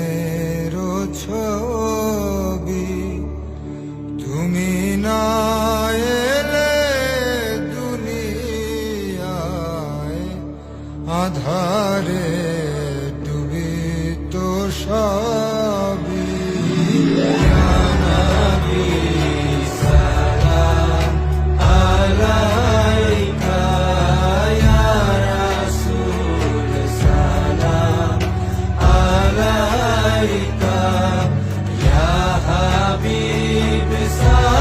প্রেমের ছবি। তুমি না এলে দুনিয়ায় আধারে be beside